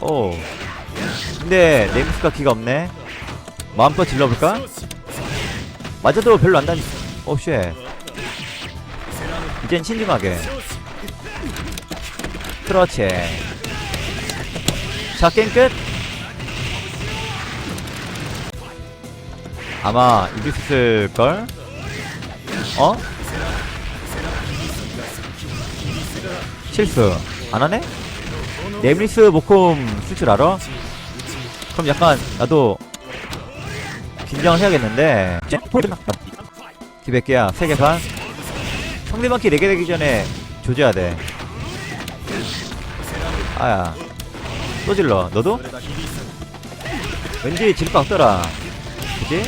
오 근데 네임스가 기가 없네 마음껏 질러볼까? 맞아도 별로 안 다니 오 쉣 이젠 신중하게 그렇지 자 게임 끝 아마 이길 수 있을 걸? 어? 실수 안 하네? 네임리스 목콤 쓸 줄 알아? 그럼 약간 나도 긴장을 해야겠는데. 기백 개야 3개 반 상대방 키 4개 되기 전에 조져야 돼. 아야 또 질러. 너도? 왠지 질것 같더라. 그지?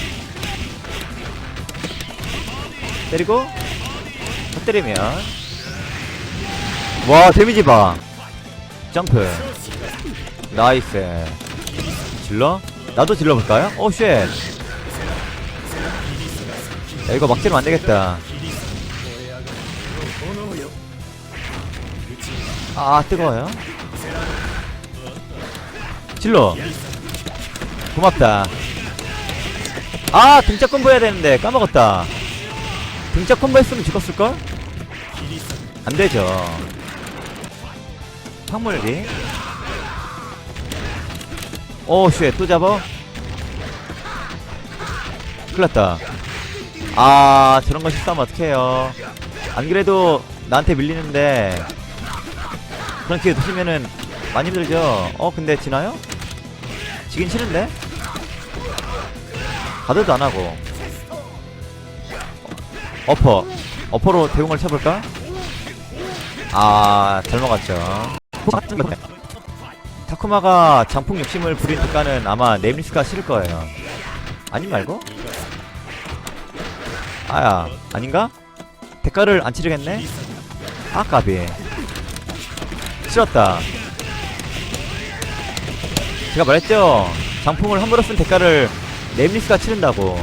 때리고 또 때리면. 와 데미지 봐 점프 나이스. 질러? 나도 질러볼까요? 오쉣. 야 이거 막 지르면 안되겠다. 아 뜨거워요? 질러. 고맙다. 아 등짝 콤보 해야 되는데 까먹었다. 등짝 콤보 했으면 죽었을걸? 안되죠 황물리 오쉣 또 잡어? 큰일났다 아 저런 거 실수하면 어떡해요 안 그래도 나한테 밀리는데 그런 기회 놓치면은 많이 힘들죠 어 근데 지나요? 지긴 싫은데? 가드도 안하고 어퍼 어퍼로 대공을 쳐볼까? 아, 잘 먹었죠. 타쿠마가 장풍 욕심을 대가는 아마 네임리스가 싫을 거예요. 아니 말고? 아야, 아닌가? 대가를 안 치르겠네? 아, 까비. 싫었다. 제가 말했죠? 장풍을 함부로 쓴 대가를 네임리스가 치른다고.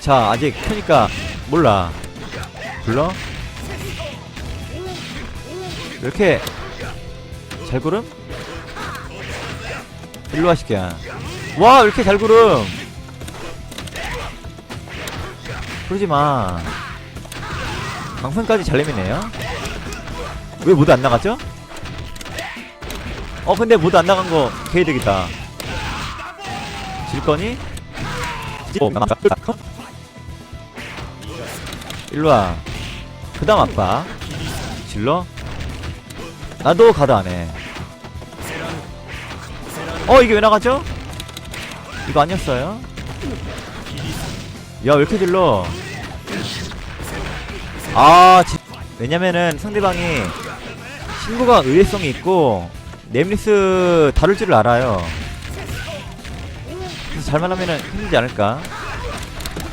자, 아직 켜니까 몰라. 불러? 왜 이렇게 잘 구름? 일로 와시게야 와, 왜 이렇게 잘 구름? 그러지 마. 방송까지 잘 내미네요. 왜 모두 안 나갔죠? 어, 근데 모두 안 나간 거 개이득이다. 질 거니? 어, 일로 와. 그 다음 아빠. 질러? 나도 가드 안 해. 어, 이게 왜 나가죠? 이거 아니었어요? 야, 왜 이렇게 질러? 아, 지... 왜냐면은 상대방이 신고가 의외성이 있고, 네임리스 다룰 줄을 알아요. 그래서 잘만 하면은 힘들지 않을까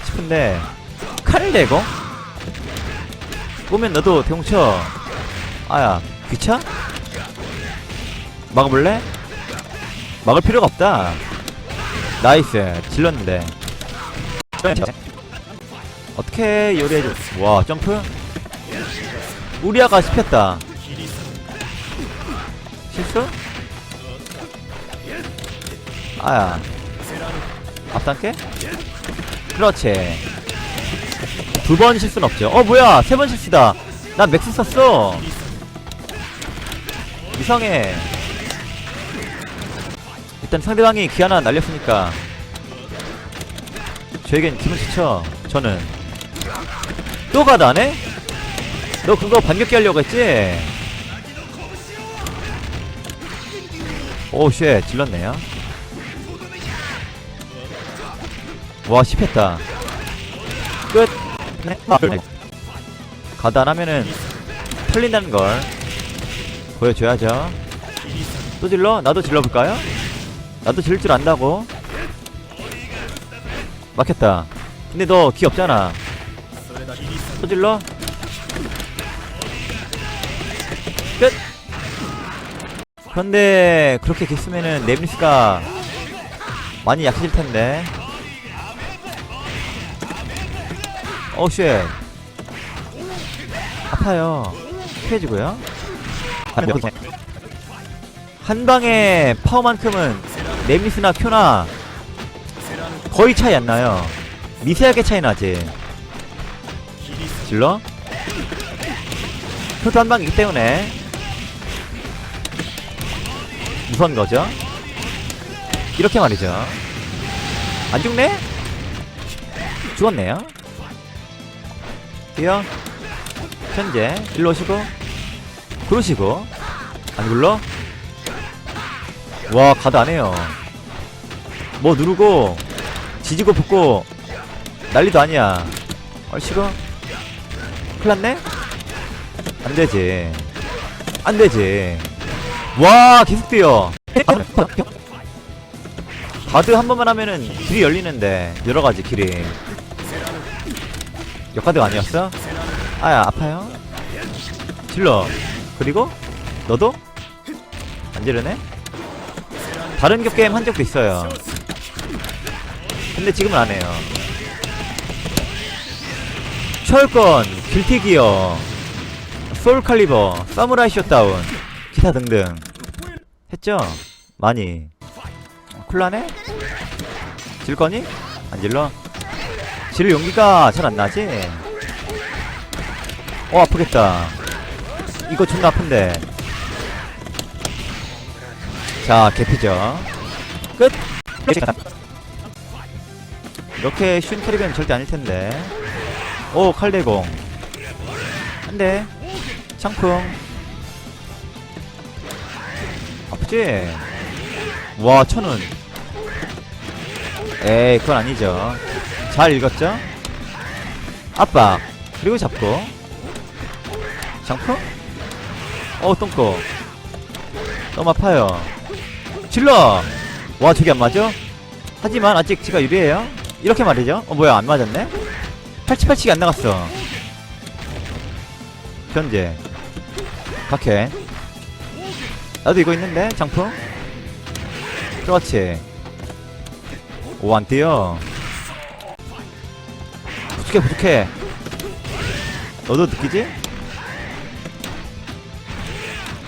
싶은데, 칼을 대고? 꼬면 너도 대공쳐. 아야, 귀차? 막아볼래? 막을 필요가 없다. 나이스. 질렀는데. 어떻게 요리해줘. 와, 점프? 우리아가 씹혔다. 실수? 아야. 앞단계? 그렇지. 두 번 실수는 없죠. 어, 뭐야. 세 번 실수다. 난 맥스 썼어. 이상해. 일단 상대방이 기 하나 날렸으니까 저에겐 기분 좋죠. 저는 또 가다 안 해? 너 그거 반격기 하려고 했지? 오쉣 질렀네요. 와 씹혔다. 끝. 네. 가다 안 하면은 털린다는 걸 보여줘야죠. 또 질러? 나도 질러볼까요? 나도 질릴 줄 안다고. 막혔다. 근데 너 기 없잖아. 또 질러? 끝! 그런데 그렇게 겠으면은 네임리스가 많이 약해질 텐데. 오 쉣. 아파요. 피해지고요. 한 방에 파워만큼은 네미스나 큐나 거의 차이 안 나요. 미세하게 차이 나지. 질러? 표도 한 방이기 때문에 무서운 거죠. 이렇게 말이죠. 안 죽네? 죽었네요. 뛰어. 현재 일로 오시고 그러시고 안 굴러? 와 가드 안 해요. 뭐 누르고 지지고 볶고 난리도 아니야. 얼씨구 큰일났네? 안되지 안되지 와 계속 뛰어 가드 한 번만 하면은 길이 열리는데 여러가지 길이 역가드가 아니었어? 아야 아파요 질러 그리고 너도? 안 지르네? 다른 격게임 한 적도 있어요 근데 지금은 안 해요 철권, 길티기어, 소울칼리버, 사무라이 쇼다운, 기타 등등 했죠? 많이 쿨라네? 질 거니? 안 질러? 질 용기가 잘 안 나지? 어 아프겠다 이거 존나 아픈데. 자 개피죠. 끝! 이렇게 쉬운 캐릭은 절대 아닐 텐데. 오 칼대공. 한대 창풍. 아프지? 와 천은. 에이 그건 아니죠. 잘 읽었죠? 압박. 그리고 잡고. 장풍? 어 똥꼬 너무 아파요. 질러! 와 저게 안 맞아? 하지만 아직 제가 유리해요? 이렇게 말이죠? 어 뭐야 안 맞았네? 팔치팔치기 안 나갔어. 현재. 각해. 나도 이거 있는데 장풍? 그렇지. 오 안 뛰어. 부족해 부족해. 너도 느끼지?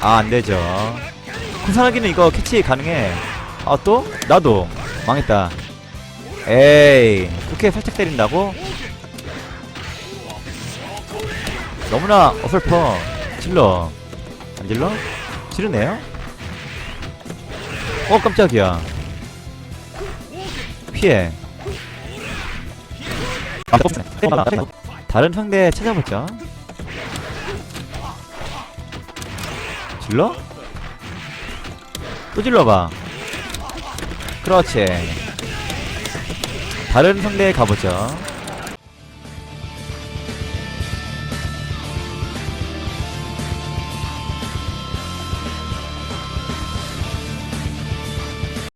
아 안되죠. 구산하기는 이거 캐치 가능해. 아 또? 나도. 망했다. 에이 그렇게 살짝 때린다고? 너무나 어설퍼. 질러. 안 질러? 지르네요? 어 깜짝이야. 피해. 다른 상대 찾아보자 질러? 또 질러봐. 그렇지. 다른 상대 가보죠